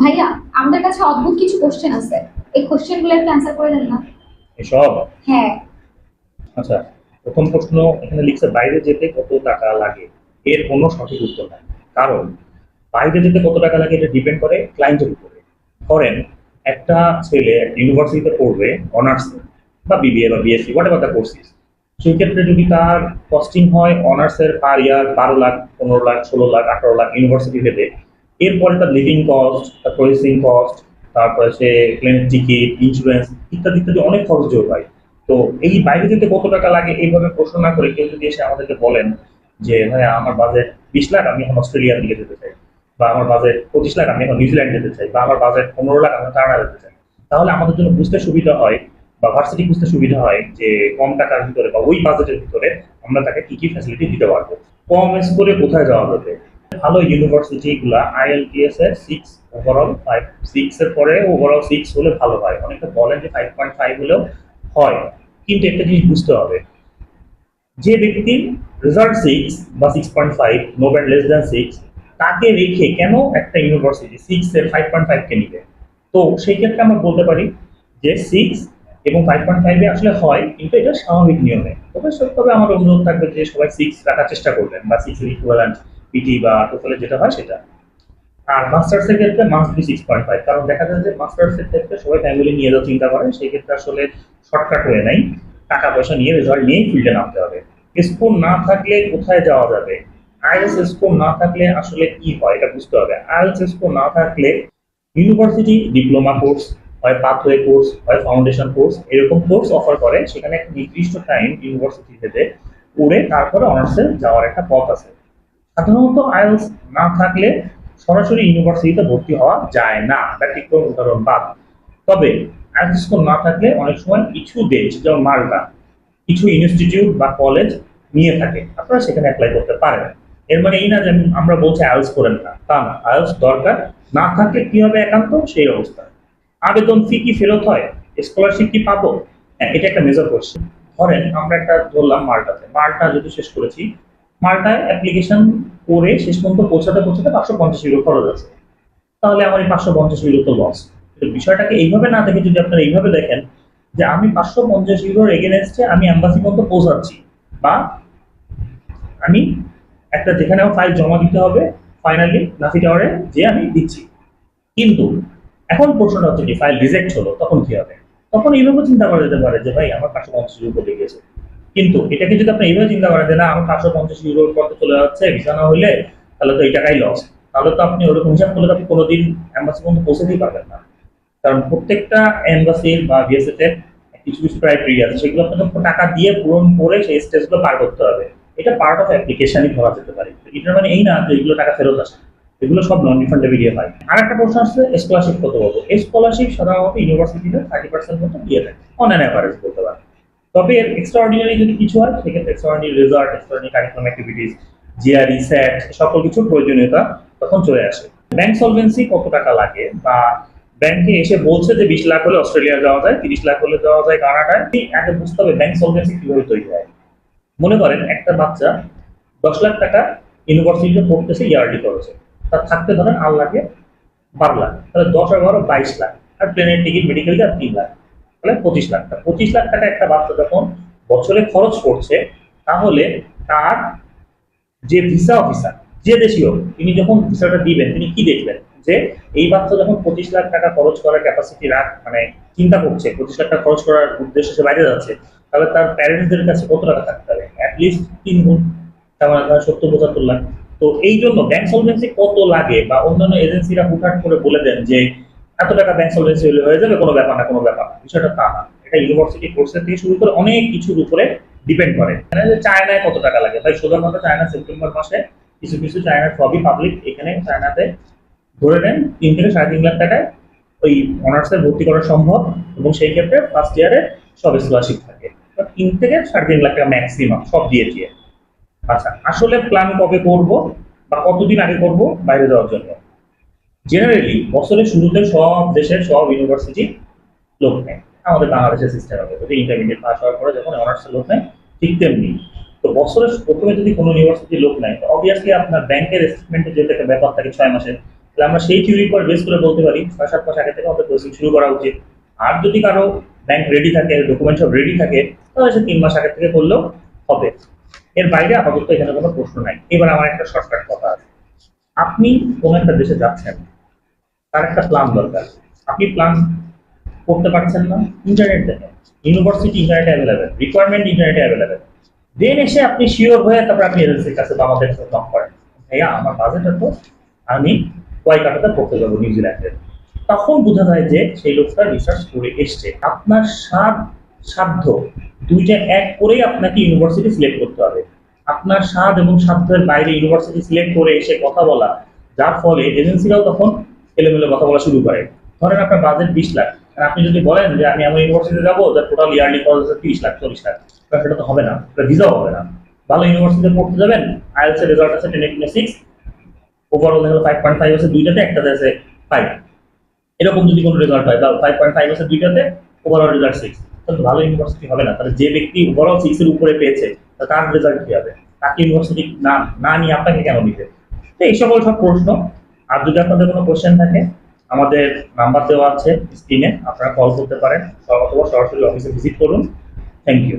ভাইয়া আমাদের কাছে অদ্ভুত কিছু কোশ্চেন আছে। এই কোশ্চেনগুলো একটু অ্যান্সার করে দেন না। এসব হ্যাঁ। আচ্ছা প্রথম প্রশ্ন এখানে লিখছে বাইরে যেতে কত টাকা লাগে? এর কোনো সঠিক উত্তর নাই। কারণ বাইরে যেতে কত টাকা লাগে এটা ডিপেন্ড করে ক্লায়েন্টের উপরে। ধরেন একটা ছেলে ইউনিভার্সিটিতে পড়বে অনার্স বা বিবিএ বা BSc whatever the courses সেই ক্ষেত্রে যদি তার কস্টিং হয় অনার্সের পার ইয়ার বারো লাখ পনেরো লাখ ষোলো লাখ আঠারো লাখ ইউনিভার্সিটি ভেবে এরপরে তার লিভিং কস্ট তার প্রসেসিং কস্ট তারপরে সে প্লেনের টিকিট ইন্স্যুরেন্স ইত্যাদি ইত্যাদি অনেক খরচ যোগ হয়। তো এই বাইরে যেতে কত টাকা লাগে এইভাবে প্রশ্ন না করে কেউ যদি এসে আমাদেরকে বলেন যে ভাই আমার বাজেট বিশ লাখ, আমি এখন অস্ট্রেলিয়ার দিকে যেতে চাই। বা, আমার বাজেট পঁচিশ লাখ, আমি এখন নিউজিল্যান্ড যেতে চাই। বা, আমার বাজেট পনেরো লাখ, আমি কানাডা যেতে চাই। তাহলে আমাদের জন্য বুঝতে সুবিধা হয় বা ভার্সিটি বুঝতে সুবিধা হয় যে, কম টাকার ভিতরে বা ওই বাজেটের ভিতরে আমরা তাকে কি কি ফ্যাসিলিটি দিতে পারব? কম করে কোথায় যাওয়া যাবে? ভালো ইউনিভার্সিটি গুলা আইএলটিএস এর সিক্স ওভারঅল ফাইভ সিক্স এর পরে ওভারঅল সিক্স হলে ভালো হয়। অনেকে বলেন যে ফাইভ পয়েন্ট ফাইভ হলেও হয়। কিন্তু একটা জিনিস বুঝতে হবে, যে ব্যক্তি রেজাল্ট সিক্স বা six point five no band less than six তাকে রেখে কেন একটা ইউনিভার্সিটি সিক্স এর ফাইভ পয়েন্ট ফাইভকে নিবে? তো সেই ক্ষেত্রে আমরা বলতে পারি যে সিক্স এবং ফাইভ পয়েন্ট ফাইভে আসলে হয়, কিন্তু এটা স্বাভাবিক নিয়মে। তবে তবে আমার অনুরোধ থাকবে যে সবাই সিক্স রাখার চেষ্টা করবেন বা সিক্স ইকুয়ালেন্ট পিটি বা টোটালে যেটা হয় সেটা। আর মাস্টার্স এর ক্ষেত্রে must be six point five কারণ দেখা যায় যে মাস্টার্স এর ক্ষেত্রে সবাই ফ্যামিলি নিয়ে যাওয়ার চিন্তা করে, সেই ক্ষেত্রে আসলে শর্টকাট হয়ে নাই। টাকা পয়সা নিয়ে রেজাল্ট নিয়ে ফিল্ডে নামতে হবে। স্কোর না থাকলে কোথায় যাওয়া যাবে? আইএলস স্কোর না থাকলে আসলে কি হয় এটা বুঝতে হবে। আইএলস স্কোর না থাকলে ইউনিভার্সিটি ডিপ্লোমা কোর্স হয় পাথওয়ে কোর্স হয় ফাউন্ডেশন কোর্স এরকম কোর্স অফার করে, সেখানে একটা নির্দিষ্ট টাইম ইউনিভার্সিটি থেকে পড়ে তারপরে অনার্সে যাওয়ার একটা পথ আছে। সাধারণত আইএলস না থাকলে সরাসরি ইউনিভার্সিটিতে ভর্তি হওয়া যায় না। ব্যতিক্রম উদাহরণ বাদ। তবে আইএলস স্কোর না থাকলে অনেক সময় কিছু দেশ যেমন মাল্টা কিছু ইনস্টিটিউট বা কলেজ নিয়ে থাকে। আপনারা সেখানে অ্যাপ্লাই করতে পারেন। এর মানে এই না যে আমরা বলছি আইএলস করেন না। তা না, আইএলস দরকার। না থাকলে কি হবে একান্ত? সেই অবস্থা। আবেদন ফি কি ফেরত হয়? স্কলারশিপ কি পাবো? হ্যাঁ এটা একটা মেজর কোশ্চেন ধরেন আমরা একটা ধরলাম মাল্টাতে মাল্টা যদি শেষ করেছি মাল্টায় অ্যাপ্লিকেশন করে শেষ পর্যন্ত পৌঁছাতে পৌঁছাতে পাঁচশো পঞ্চাশ ইউরো খরচ আছে। তাহলে আমার এই পাঁচশো পঞ্চাশ ইউরো তো লস বিষয়টাকে এইভাবে না দেখে যদি আপনারা এইভাবে দেখেন যে আমি পাঁচশো পঞ্চাশ ইউরোর এগেনস্টে আমি অ্যাম্বাসি পর্যন্ত পৌঁছাচ্ছি বা আমি একটা যেখানে আমার ফাইল জমা দিতে হবে ফাইনালি নাফি টাওয়ারে যে আমি দিচ্ছি। কিন্তু এখন প্রশ্নটা হচ্ছে কি ফাইল রিজেক্ট হলো, তখন কি হবে? তখন এইভাবে চিন্তা করা যেতে পারে যে, ভাই, আমার পাঁচশো পঞ্চাশ ইউরো পড়ে গেছে কিন্তু এটাকে যদি আপনি এইভাবে চিন্তা করেন যে, না, আমার পাঁচশো পঞ্চাশ ইউরোর পথে চলে যাচ্ছে ভিসা না হইলে তাহলে তো এই টাকাই লস তাহলে তো আপনি ওরকম হিসাব করলে আপনি কোনোদিন অ্যাম্বাসি পর্যন্ত পৌঁছাতেই পারবেন না। কারণ প্রত্যেকটা এম্বাসির বা এর কিছু কিছু ক্রাইটেরিয়া আছে। সেগুলো আপনাকে টাকা দিয়ে পূরণ করে সেই স্টেজগুলো পার করতে হবে। এটা পার্ট অফ অ্যাপ্লিকেশনই ধরা যেতে পারে। এটার মানে এই না যে এগুলো টাকা ফেরত আসে। এগুলো সব নন রিফান্ডেবল হয়। আর একটা প্রশ্ন আসছে স্কলারশিপ কত পাবো? স্কলারশিপ সাধারণত ইউনিভার্সিটিতে থার্টি পার্সেন্ট মতো দিয়ে থাকে। অন অ্যান অ্যাভারেজ বলতে পারেন। তবে এর এক্সট্রাঅর্ডিনারি যদি কিছু হয়, সেক্ষেত্রে extraordinary result extraordinary curriculum activities GRE SAT সকল কিছুর প্রয়োজনীয়তা তখন চলে আসে। ব্যাংক সলভেন্সি কত টাকা লাগে? বা ব্যাংকে এসে বলছে যে বিশ লাখ হলে অস্ট্রেলিয়া যাওয়া যায়, তিরিশ লাখ হলে যাওয়া যায় কানাডায় আগে বুঝতে হবে ব্যাংক সলভেন্সি কীভাবে তৈরি হয়। মনে করেন একটা বাচ্চা দশ লাখ টাকা ইউনিভার্সিটিতে পড়তেছে ইয়ারলি খরচে তার থাকতে ধরেন আর লাগে বারো লাখ, তাহলে দশ, এগারো, বাইশ লাখ। আর প্লেনের টিকিট মেডিকেল আর তিন লাখ। তাহলে পঁচিশ লাখ টাকা। পঁচিশ লাখ টাকা একটা বাচ্চা যখন বছরে খরচ করছে, তাহলে তার যে ভিসা অফিসার যে দেশীয়, তিনি যখন ভিসাটা দিবেন, তিনি কি দেখবেন? যে এই বাচ্চা যখন পঁচিশ লাখ টাকা খরচ করার ক্যাপাসিটি রাখ মানে চিন্তা করছে, পঁচিশ লাখ টাকা খরচ করার উদ্দেশ্যে সে বাইরে যাচ্ছে, তাহলে তার প্যারেন্টসদের কাছে কত টাকা থাকতে হবে অ্যাটলিস্ট তিন গুণ, তার মানে তার সত্তর, পঁচাত্তর লাখ। তো এই জন্য ব্যাংক সলভেন্সি কত লাগে বা অন্যান্য এজেন্সিরা হুটহাট করে বলে দেন যে এত টাকা ব্যাংক সলভেন্সি হলে হয়ে যাবে, কোনো ব্যাপার না, কোনো ব্যাপার না। বিষয়টা তা না। এটা ইউনিভার্সিটি কোর্সের থেকে শুরু করে অনেক কিছুর উপরে ডিপেন্ড করে। মানে যে চায়নায় কত টাকা লাগে? তাই সোজার মতো চায়না সেপ্টেম্বর মাসে কিছু কিছু চায়নার সবই পাবলিক এখানে চায়নাতে ধরে নেন, তিন থেকে সাড়ে তিন লাখ টাকায় ওই অনার্সে ভর্তি করা সম্ভব এবং সেই ক্ষেত্রে ফার্স্ট ইয়ারে সব স্কলারশিপ থাকে। তিন থেকে সাড়ে তিন লাখ টাকা ম্যাক্সিমাম সব দিয়ে দিয়ে। আচ্ছা আসলে প্ল্যান কবে করব বা কতদিন আগে করব বাইরে যাওয়ার জন্য? জেনারেলি বছরের শুরুতে সব দেশের সব ইউনিভার্সিটি লোক নেয়। আমাদের বাংলাদেশের সিস্টেম হবে। যদি ইন্টারমিডিয়েট পাস হওয়ার পরে যখন অনার্স লোক নেয়, ঠিক তেমনি। তো বছরের প্রথমে যদি কোনো ইউনিভার্সিটি লোক নেয়, তো অবভিয়াসলি আপনার ব্যাংকের স্টেটমেন্টে যেহেতু একটা ব্যাপার থাকে ছয় মাসের, তাহলে আমরা সেই থিওরির উপর বেস করে বলতে পারি, ছয় সাত মাস আগে থেকে আমাদের প্রসেসিং শুরু করা উচিত। আর যদি কারও ব্যাংক রেডি থাকে ডকুমেন্ট সব রেডি থাকে, তাহলে সে তিন মাস আগে থেকে করলেও হবে। এর বাইরে আপাতত এখানে কোনো প্রশ্ন নাই। এবার আমার একটা শর্টকাট কথা আছে। আপনি কোন একটা দেশে যাচ্ছেন তার একটা প্ল্যান দরকার। আপনি প্ল্যান করতে পারছেন না ইন্টারনেট দেখেন। ইউনিভার্সিটি ইন্টারনেটে অ্যাভেলেবেল রিকোয়ারমেন্ট ইন্টারনেটে অ্যাভেলেবেল দেন এসে আপনি শিওর হয়ে তারপর আপনি এজেন্সির কাছে বা আমাদের কম করেন। ভাইয়া, আমার বাজেট তো আমি কয় কাটাতে পড়তে যাব নিউজিল্যান্ডে তখন বোঝা যায় যে সেই লোকটা রিসার্চ করে এসছে। আপনার সাত সাধ্য, দুইটা এক করেই আপনাকে ইউনিভার্সিটি সিলেক্ট করতে হবে। আপনার স্বাদ এবং সাধ্যের বাইরে ইউনিভার্সিটি সিলেক্ট করে এসে কথা বলা, যার ফলে এজেন্সিরাও তখন এলোমেলো কথা বলা শুরু করে। ধরেন আপনার বাজেট বিশ লাখ। আর আপনি যদি বলেন যে আমি আমার ইউনিভার্সিটিতে যাব যার টোটাল ইয়ারলি খরচ হচ্ছে তিরিশ লাখ, চল্লিশ লাখ, তাহলে সেটা তো হবে না ভিসাও হবে না। ভালো ইউনিভার্সিটিতে পড়তে যাবেন আইএলস এর রেজাল্ট আছে টেন এইট সিক্স ওভারঅল দেখা ফাইভ পয়েন্ট ফাইভ আছে দুইটাতে, একটাতে আছে ফাইভ এরকম যদি কোনো রেজাল্ট হয় বা ফাইভ পয়েন্ট ফাইভ আছে দুইটাতে ওভারঅল রেজাল্ট সিক্স তাহলে ভালো ইউনিভার্সিটি হবে না। তাহলে যে ব্যক্তি ওভারঅল সিক্স এর উপরে পেয়েছে, তার রেজাল্ট কি হবে? তাকে ইউনিভার্সিটি না না নিয়ে আপনাকে কেন নিবে তো এই সকল সব প্রশ্ন আর যদি আপনাদের কোনো কোয়েশ্চেন থাকে, আমাদের নাম্বার দেওয়া আছে স্ক্রিনে আপনারা কল করতে পারেন। অথবা সরাসরি অফিসে ভিজিট করুন। Thank you